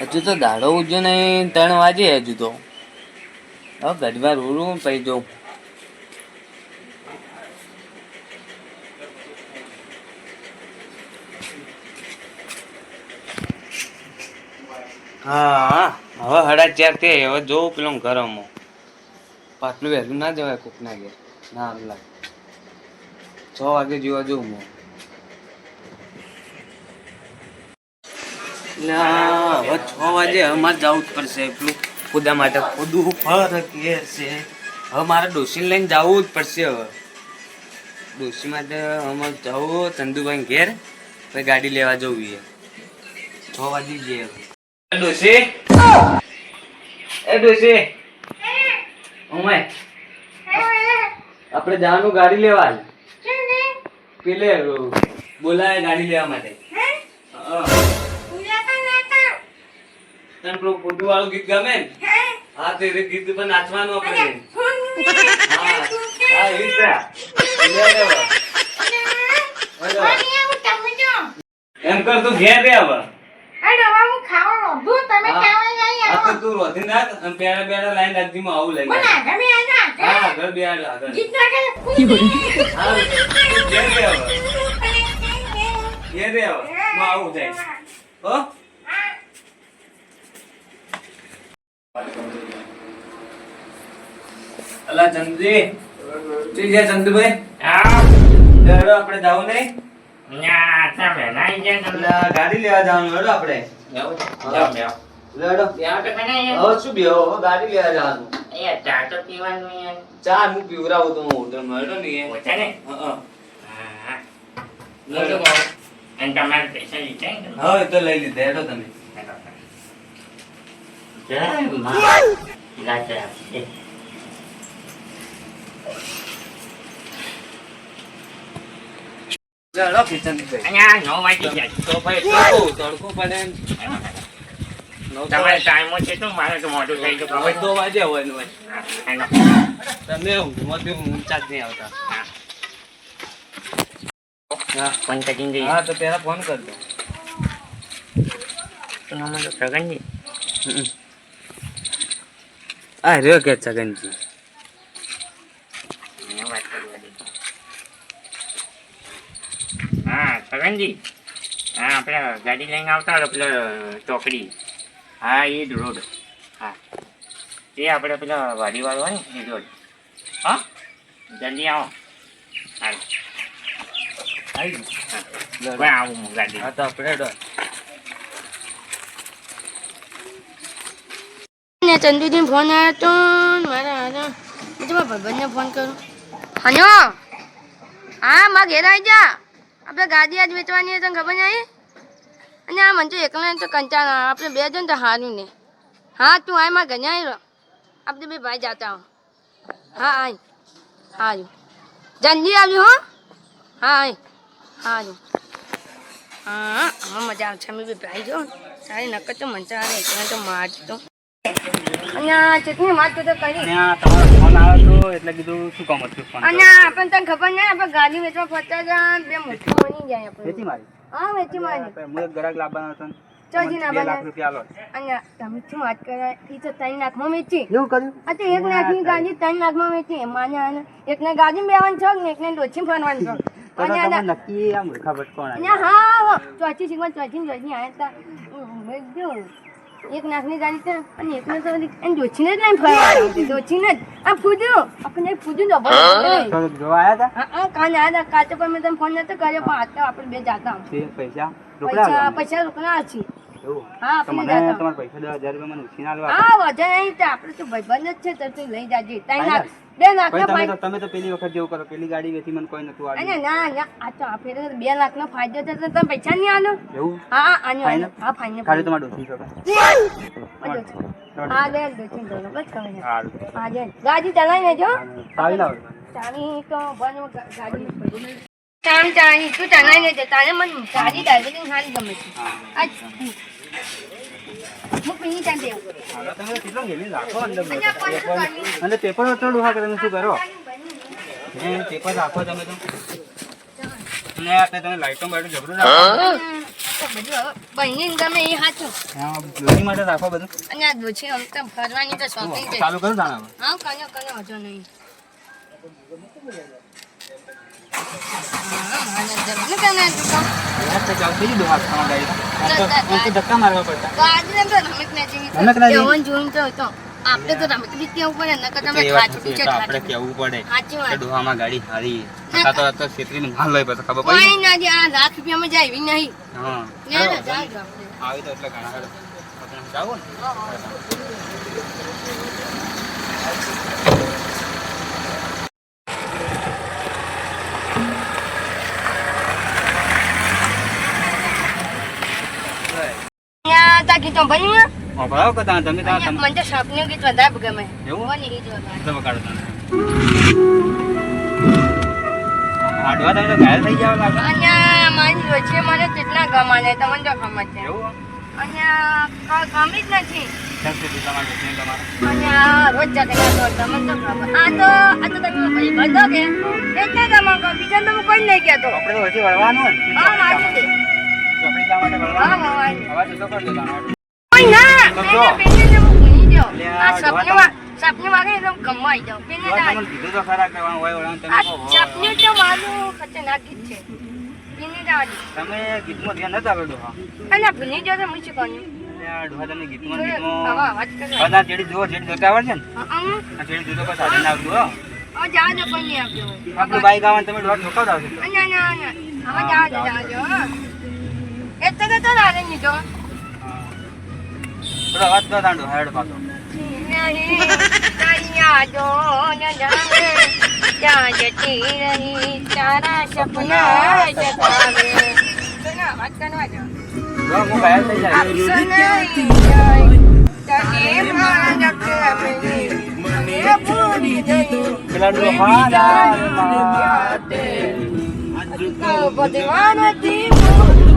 હજુ તો દાડો ઉજ્યો નહીં, ત્રણ વાગે હજુ તો. હવે ગઢવા રોડું પછી જોઉં. હા, હવે હડા ચાર તે, હવે જોઉં પેલું ઘરમાં. પાટલું વહેલું ના જવાય કોક ના ઘેર. ના લાગે છ વાગે જોવા જોઉં હું. હવે છ વાગે હવે મારે જવું જ પડશે પેલું ખુદા માટે. ખુદું ફર ઘેર છે. હવે મારે ડોસીને લઈને જવું જ પડશે હવે. ડોસી માટે અમારે જવું ચંદુભાઈ ઘેર પછી ગાડી લેવા જવું છે. છ વાગે જઈએ હવે. ડોસી એ ડોસી ઉમાય આપણે જવાનું ગાડી લેવા પેલે બોલાય ગાડી લેવા માટે. તને પેલું ફૂટુ વાળું ગીત ગમે ને? હા? તે ગીત પર નાચવાનું આપણે. હા. હા એ છે. એમ કર તું ઘેર રે હવે. આવું. તો તું હું હા હા તું હું હો અલા ચંદુજી તું છે ચંદુભાઈ લેડો આપણે જાવું નહીં ગાડી લેવા જવાનું. લેડો આપણે જવાનું ચા હું પીવરાવું તો હોટલમાં લેડો ને એ. હા, હા. હા એ તો લઈ લીધા હેડો તમે. લેડો કિચનભાઈ તો ભાઈ તડકો તડકો પડે ને. નવ તો તમારે વાગે- છે તો મારે તો મોટું થઈ ગયું નવ તો વાગે હોય. તમે ઊંઘમાંથી ઊંચા જ નહીં આવતા હા પંકજજી હા તો પેલા ફોન કરજો તો નામ તો સગનજી આ રહ્યો કે છગનજી. હા સગનજી હા આપણે ગાડી લઈને આવતા હતા પેલો ચોકડી. હા એ જ રોડ. હા. એ આપણે પેલા વાડીવાળો હોય ને એ રોડ. હા? જલ્દી આવો. હા. આવી આવું હું ગાડી હા તો આપણે હેડો. ને ચંદુજી ફોન આવ્યો તો ને મારા હારા. બીજા ભાઈબંધને ફોન કરું. હન્યો? હા માં ઘેર આવી જા. આપણે ગાડી આજ વેચવાની હતી તને ખબર નહીં? અને આ મને તો એકલા તો કંટાળો આપણે બે જણ તો સારું ને. હા, તું આયમાં ઘરે આવી આપણે બે ભાઈ જાતા હો હા, આય. હારું. જલ્દી આવ્યું હો. હા, આય. હારું. હા હા, મજા આવશે. અમે બે ભાઈ જો. સારી નકર તો મજા આવે એકલા તો મારતો આ ચટણી વાત તો કરી. તમારો ફોન આવ્યો તો એટલે કીધું શું કામ હતું ફોન અને આપણને તને ખબર નહીં આપણે ગાડી વેચવા પહોંચતા હતા બે મુઠ્ઠી બની જાય આપણે મારી? હા વેચી મારી. હું એક ગ્રાહક લાવવાનો હતો ચોજી ના બનાય રૂપિયા તમે શું વાત કરે? એ તો ત્રણ લાખમાં વેચી. એવું કર્યું? આ તો એક લાખની ગાડી ત્રણ લાખમાં વેચી. માને આને એકને ગાડી બેવાનું છો ને એકને ડોચી ફરવાનું છોક અને નક્કી આ મૂર્ખા ભટકોણ હા ચોથી શીખવા ચોથી ચોથી આવ્યા હતા. જો એક નાકની ગાડી છે અને એકને તો એને ડોચીને જ નહીં ફરવા આવતી જ. આ ફૂદ્યું. આપણે ફૂદ્યું તો જોવા આવ્યા હા હા કાલે આયા હતા. કાચો પર મેં તમને ફોન નતો કર્યો પણ આજ તો આપણે બે જાતા હતા પૈસા પૈસા પૈસા રોકડા છે એવું હા તો મને તમારા પૈસા દસ હજાર રૂપિયા મને ઉછીને આલવા હા વજન નહીં તો આપણે તો ભાઈબંધ જ છે તો તું લઈ જાજે. ત્રણ લાખ બે લાખ નો ફાયદો તમે તો પેલી વખત જેવું કરો પેલી ગાડી વેચી મને કોઈ નતું આવ્યું ના ના આ તો આ ફેરે બે લાખ નો ફાયદો છે તો તમે પૈસા નહીં આલો. એવું? હા હા આનો હા ફાઇનલ ખાલી તમારે ડોસી શકો હા લે દોચી દો બસ ખબર હા લે ગાડી ચલાવી લેજો આવી લાવો. ચાવી તો બનો ગાડી તું ચલાવી લેજે તારે મને ગાડી ડ્રાઇવિંગ સારી ગમે છે. અને પેપર વચોડું હા કરે શું કરો? એ પેપર રાખો તમે તો. ને તમે લાઈટો બાઈટો જબરું રાખો. ચાલુ કરું હવે. હા કયો કયો હજો નહીં. યાર, તો રમત ના ના બી કેવું પડે તો તમે ખાચું. કેવું પડે? કે ડોહામાં ગાડી હારી. આ તો આ તો છેતરીને માલ લઈ પછી ખબર પડી ના જે આ લાખ રૂપિયામાં જાય નહીં હા. ના ના જાજો આવી તો એટલે ઘણા ખરા. ને. ગીતો કે તમે મને તો વધારે ગમે. એવું? તમે હાડવા તમે તો ઘાયલ થઈ જાવ લાગે. અહીંયા મારી વચ્ચે મને કેટલા ગમાને તમને તો ખબર છે. એવું? અહીંયા ગમી જ નથી. જતી અહીંયા રોજ જગડા તો તમને તો ખબર. આ તો આ તો તમે ભાઈ બધો કે? એટલે તમે બીજા તો કોઈ નહીં કહેતો. આપણે તો વળવાનું હા મારી દે હા અવાજ તાણ. કોઈ ના પેલે જ હું ભૂલી. એટલે આ આ સપનું જોવા માં- સપનું આવી. પેલે તો ના કીધું તો ખરા કે વળવાનું હોય વળવાનું તમે કહો, સપનું તો મારું ખતરનાક ગીત છે. પેલે ના. તમે ગીતમાં ધ્યાન નતા આપેલું હા? અને ભૂલી જાઉં તો હું શું ડોહા તમે ગીતમાં ગીતમાં તાર જેડી જુઓ જેડી જોતા આવડશે ને? જેડી જોતો કોઈ સાધન આવતું હો? જવા દો, કોઈ નહીં આપ્યો હોય. બાઈક આવે તમે ના, ના, ના. હવે જવા દો, જવા દો, તો તો નહીં તો. હા. થોડો અવાજ તો તાર ડોહા હેડ પાછો ન જતી રહી તારા સપના જગાવે. વાત કરવા જાઓ. જો હું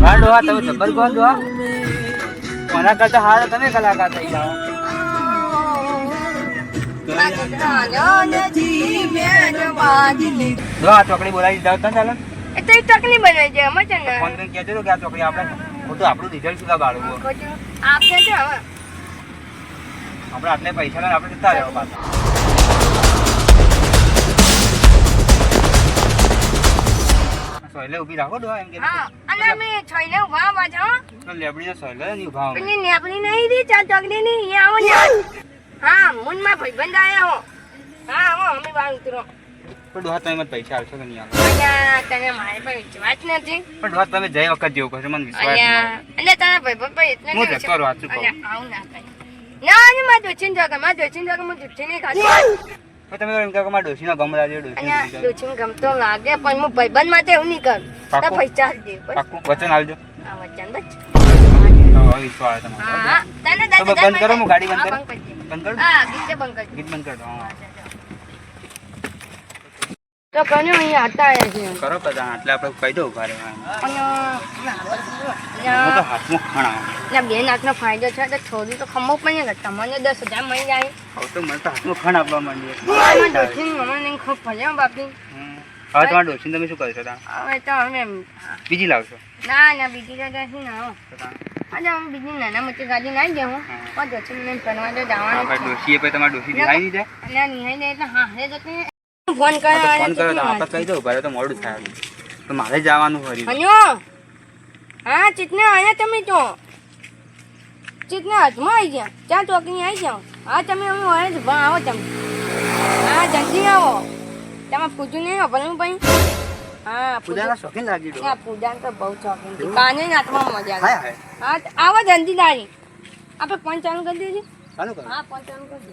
હા તમે જબ્બર કહો ડોહા કોના કરતા હારા તમે કલાકાર થઈ જાઓ જો આ ચોકડી બોલાવી દીધા હતા ચાલો. એ તો તકલીફ બનાવી છે અમે છે ને. ફોન કરીને કહેજો કે આ ચોકડી આપણે ખોટું આપણું રિઝલ્ટ શું બાળવું આપણે છે હવે. આપણે આટલે પૈસા લઈને આપણે જતા રહેવા પાછા. સોયલે ઊભી રાખો ડોહા એમ કે હા અને અમે છઈને ઊભા પાછા હો. લેબડીને સોયલે નહીં ઊભા હોય. પેલી નેપલી નહીં રી ચાર ચોકડી ની અહીંયા આવો ને. હા મુનમાં ભાઈબંધ આયા હો. હા આવો અમે બહાર ઉતરો. પણ ડોહા તમે મને પૈસા આપશો કે નહીં આપો અહીંયા તને મારે પર વિશ્વાસ નથી. પણ ડોહા તમે જઈ વખત જેવું કરશો મને વિશ્વાસ અને તારા ભાઈબંધ પર એટલે હું જતો રહું, સાચું કહું. ના ના ને મારે દોચીન જગા મારે દોચીન જગા હું જુઠ્ઠી નહીં ખાતી પણ તમે એમ કહો કે મારા ડોશીનો ગમલા છે ડોશી ડોશી દોચીન ગમતો. લાગે પણ હું ભાઈબંધ માટે એવું નહીં કરું. તો પૈસા જ દે પાકું? વચન આલજો હા વચન બચ વિશ્વાસ તમારો. હા તને દાદા બંધ કરો, હું ગાડી બંધ હા, કરું. બંધ કરો કરું? હા ગીત બંધ કરજે. ગીત બંધ કરતો હા. તો કને અહીંયા હતા આયા છે કરો કદા એટલે આપણે કહી દઉં ઘરે તો હાથમાં ખાણા બે નાખનો ફાયદો છે તો થોડી તો ખમો પણ ને તમને દસ હજાર મળી જાય. હવે તો મને તો હાથમાં ખાણ આપવા માંડીએ. ડોસીને ખૂબ ફર્યા બાપી. હવે તમારા ડોશીને તમે શું કરશો? હવે તો અમે બીજી લાવશો? ના ના બીજી તો નથી ના આજે અમે બીજી નાના મોટી ગાડી નાઈ જવું હા. પણ ડોસીને મેં ફરવા તો જવાનું ડોશીએ પછી તમારા ડોશી નિહાળી નહીં જાય નિહાઈ દે એટલે હા હે જતી ફોન કર્યો ફોન કર્યો આપણે કહી દઉં ભાઈ તો મોડું થાય. તો મારે જવાનું ફરી હન્યો હા ચિતને આયા તમે તો ચિતને હાથમાં આવી ગયા. ત્યાં ચોકની આવી જાઓ. હા તમે અમે હોય જ આવો તમે. હા જલ્દી આવો. તમે પૂછ્યું નહીં અભણ ભાઈ? હા પૂજાના પૂજા શોખીન લાગી હા પૂજા તો બહુ શોખીન કાને મજા આવે. હા આવો જલ્દી દારી આપણે ફોન ચાલુ કરી દઈએ ચાલુ કરો. હા ફોન ચાલુ કરી દે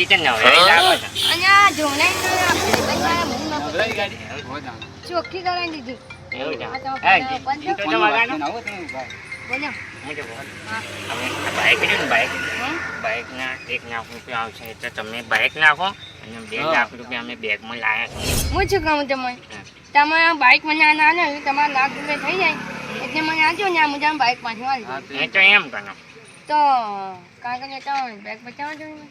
ગભરું છું ગાડી છે ને હવે લાવો છે. અને આ જોનાઈ ભાઈ મારા મુંહમાં ગાડી? હો જાણ. ચોખ્ખી કરાવી દીધી એવું છે. આ તો હા, બંધ ગીત કરો. તો તો વગાડો. બોલ્યો હું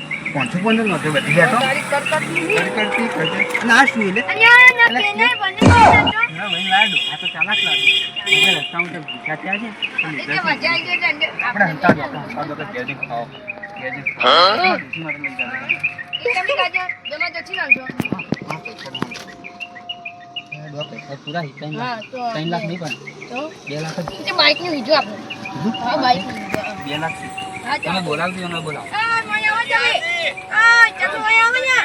પાંચસો પંદર નહોતો બધી ગયા તો. આ શું એટલે? ના ના, લાડુ. આ તો ચાલાક લાડુ. રસ્તામાં તો ભૂખ્યા થયા છે. આપણે હંતા દો, હંતા દો કે ખાઓ. પૂરા ત્રણ લાખ. નહીં પણ બે લાખ. નું આપણે નું બે તમે બોલાવજો બોલાવો આવો ને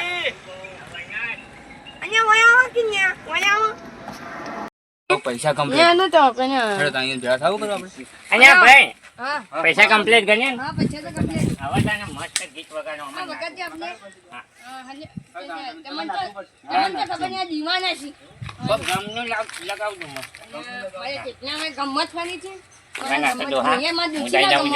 અહીંયા વયા આવો કે ન્યા વયા પૈસા કમ્પ્લીટ ન્યા તો કને હેડો તો અહીંયા ભેળા થવું પડે આપણે અહીંયા ભાઈ હા પૈસા કમ્પ્લીટ ગણીએ ને હા પછી તો કમ્પ્લીટ હવે તને મસ્ત ગીત વગાડો હા અમને આપણે હા. હા તમને તો તમને તો ખબર નહીં દીવાના છે બસ ગમનું લગાવજો મસ્ત મારે કેટલા મેં ગમત કરી છે ના, ના, તો હા. અહીંયા માં દુખી ના ગમત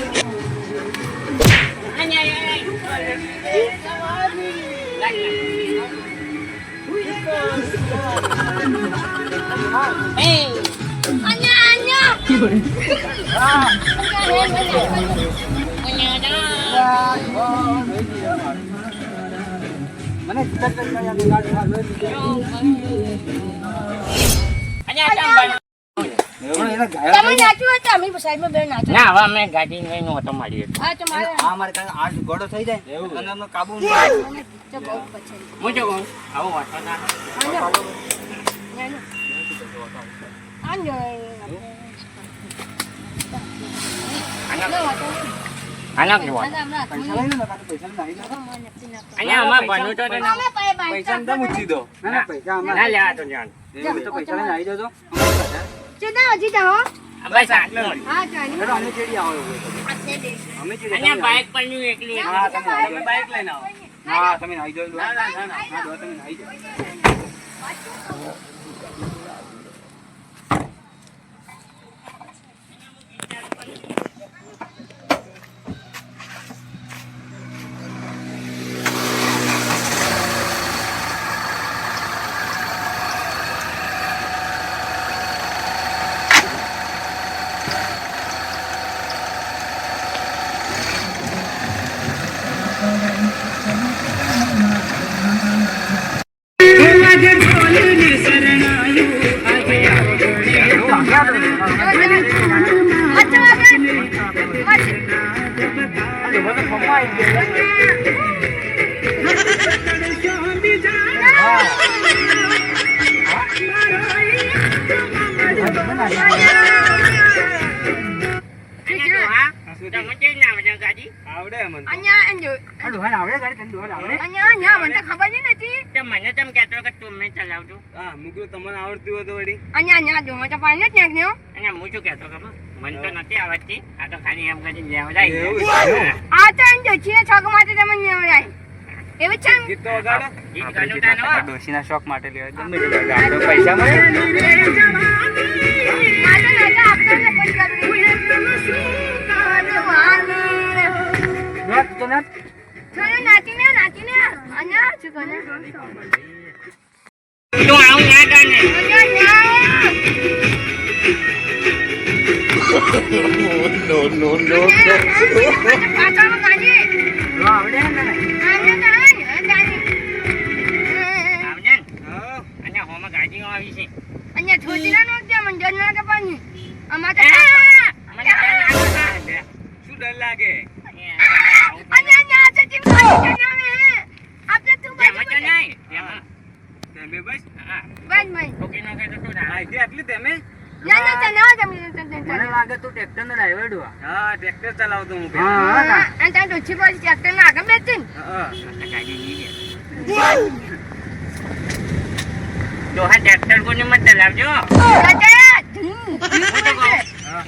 અહીંયા, અહીંયા, અહીંયા. લાગ, લાગ. Hey! અહીંયા અહીંયા અહીંયા જા. તમે નાચ્યું તો અમે સાઈડમાં બે નાચો ના હવે અમે ગાડી લઈને ઓટો મારીએ હા તો મારે આ મારે કાંઈ આઠ ગોળો થઈ જાય? અને અમને કાબુ પછી હું શું કહું? આવો ઓટો ના આનો કેવો ને, કાં. અહીંયા અમાર ભણવું તો પૈસા ને તમે દો. ના ના પૈસા ના લેવા તો જાણ તો પૈસા લઈને આવી જજો. અમારે હજી જાઓ બસ આટલું હા ચાલી અમે ચેડી આવો એવું હોય તો. અમે ચેડી અહીંયા બાઇક પર એકલી હા તમે આવી લઈને આવો. હા તમે આવી જાઓ ના ના ના ના તમે આવી જાઓ. અહીંયા આવડે મને. અહીંયા અંજો ડોહાને આવડે ગાડી તને ડોહાને આવડે અહીંયા અહીંયા મને ખબર જ નથી તો મને તેમ કહેતો કે તું મેં ચલાવજો હા મૂકલું તમને આવડતું હોય તો વળી અહીંયા અહીંયા જો તો પાણી જ નાખ્યો અને હું શું કહેતો ખબર મને તો નથી આવડતી આ તો ખાલી એમ કરીને. છે? આ તો અંજો છીએ છોક માટે તમે નીવડાય એવું છે? ગીત તો વગાડો ગીત તાનો. ડોશીના શોખ માટે લેવા ગમે તે વગાડો. પૈસા મળે તો નતા આપણને કોઈ નોટ નાચીને નાચીને અન્યા છોને તો આવું ના ગાને નો નો નો નો આવડે ને. હા, આગળ ને. ગાડી નહીં ટ્રેક્ટર કોને મત ચલાવજો. તો હા,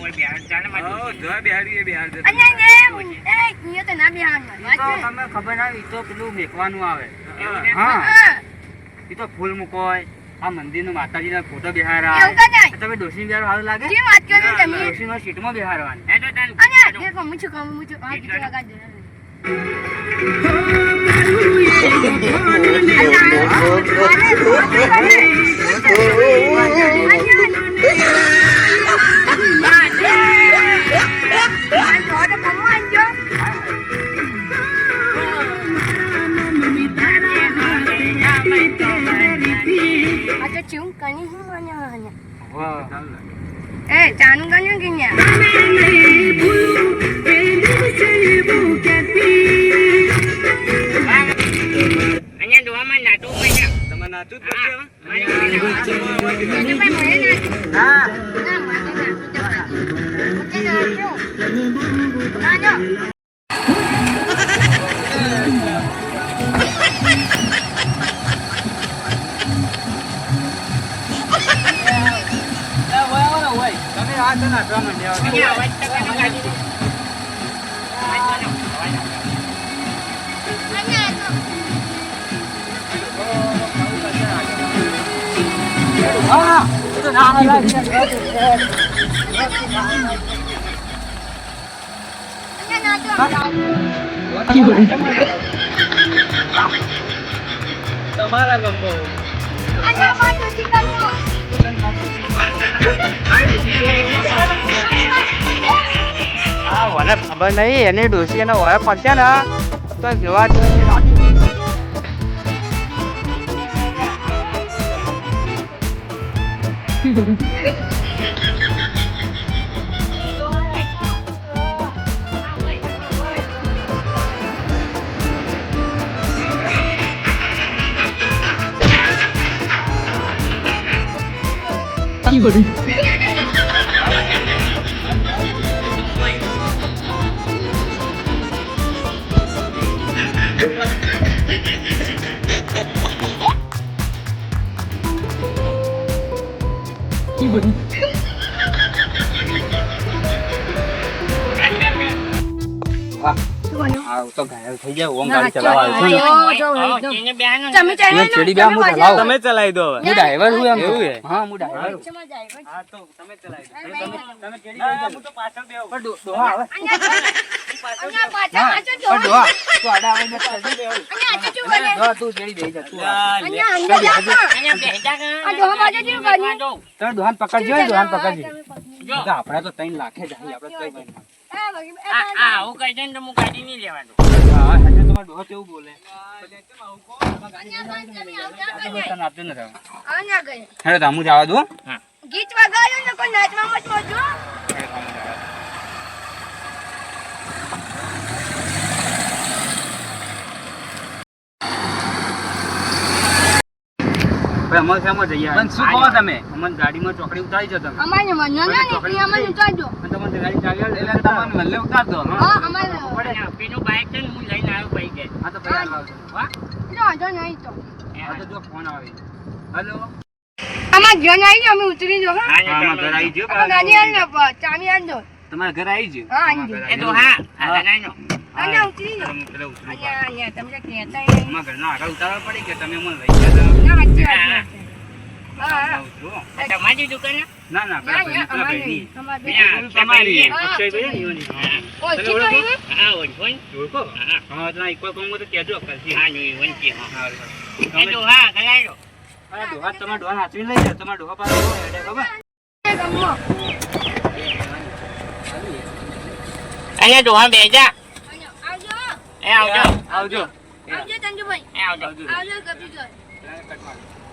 ને, એ, તો ના બેહાડવાનું. વાત ખબર ના તો પેલું મેકવાનું આવે. હા. હા, તો ફૂલ મૂકો હોય. આ મંદિરનો માતાજીના ફોટો બેહારા. તમે ડોસી બિહાર સારું લાગે જે વાત કરો તમે. બેહારવાની ગીતો વગાડજો. વાહ. Eh, ચાનું ગણ્યું કે ન્યા? અહીંયા ડોહામાં નાટું પડ્યા. તમારે નાચવું જ પડશે હવે? મારી પાસે નાટું. મને ભાઈ મને નાખ્યું. હા ના, મને નાખ્યું તો પાછું. મને નાખ્યું. તમારા ગમો. પાછું મને ખબર નહીં એની ડોસી એને ઓળખ પડશે ને. તો જોવા આ તો ઘાયલ થઈ જાય ઓમ તમે ચલાવું. તમે ચલાવી. દો હું ડ્રાઈવર છું એમ. એવું હા હું ડ્રાઈવર હા તો તમે ચલાવી દો. તમે ચડી ના, હું તો પાછળ બેહું. પણ ડો- ડોહા આવે. અહીંયા પાછા હા, પાછો જો. પણ ડોહા, તું આડા આવે કહી? તમે પકડજો ને. તમે. તો. હા, એટલે તમારો ડોહો કેવું બોલે? તમે તમે. હેડો તો જવા દો ગીત વગાડ્યું ને કોઈ નાચમાં મત મોજો. ભાઈ, અમારે શેમાં જઈએ? પણ શું કહો તમે? અમને ગાડીમાં ચોકડી ઉતારી છો તમે અમારે મનનો ના નીકળી, અમારે ઉતારજો. તમને ગાડી ચાલી એટલે તમને વલ્લે ઉતાર દો હા, અમારે. હા, તો ભાઈ હાલ આવજો. એટલો વાંધો નહીં તો. હા, તો જો ફોન આવે હેલો અમારે જન આવી અમે ઉતરી જાઓ, હા? હા, આમાં ઘર આવી ગયો ગાડી આલ ને ચાવી આલ દો. તમારા ઘર આવી ગયું હા, આલ દો. અહીંયા ઉતરી જાઓ. તમે પેલા ઉતરો. અહીંયા, અહીંયા, તમે કહેતા ય નહીં. ઘરના આગળ ઉતારવા પડી કે તમે અમને લઈ ગયા ના, સાચી વાત છે. હા, હા. ઉતરો. તમારી દુકાન ના ના પેલા ના, ભાઈની, ના, પેલા અમારે ભાઈની. અમારે બે. તમારી હા. ને ઈવોની. ઓળખી તો? હા ઓળખો? હા. કહેજો કરશી. હા નું વંચી હા કરાયો આ ડોહા તમારા ડોહા હાચવીને લઈ જાઓ. તમારા ડોહા પાસે હેડે ખબર? એ અહીંયા ડોહા બેજા હાલો, આવજો એ આવજો આવજો આવજો ચંદુભાઈ આવજો આવજો આવજો ગબ્રીભાઈ